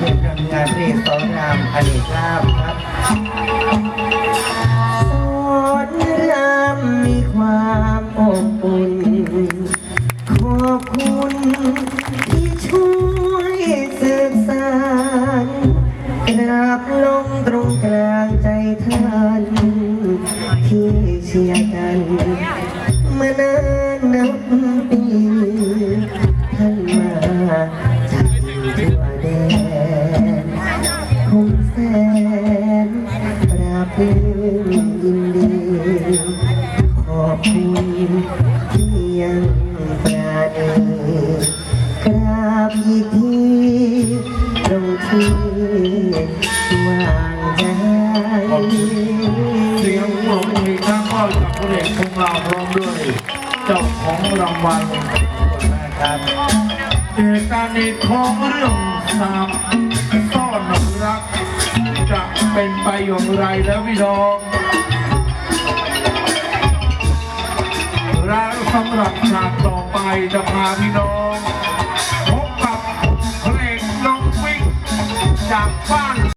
ทีมงานเพลงสอนรามอเนกลาบครับสอนรามมีความอบอุ่นขอบคุณที่ช่วยสืบสานกราบลงตรงกลางใจท่านที่เชียร์กันมานานนับปีท่านมา ปราบปลื้มยินดี ขอบคุณที่ยังปราณีกราบอีกทีตรงที่วางใจเสียงปรบมืออีกครั้งก็จากพระเอกของเราพร้อมด้วย เจ้าของรางวัลครับเหตุการณ์ในี้องเรื่องสาม เป็นไปอย่างไรแล้วพี่น้องและสำหรับฉากต่อไปจะพาพี่น้อง พบกับเพลงน้องวิ่งจากบ้าน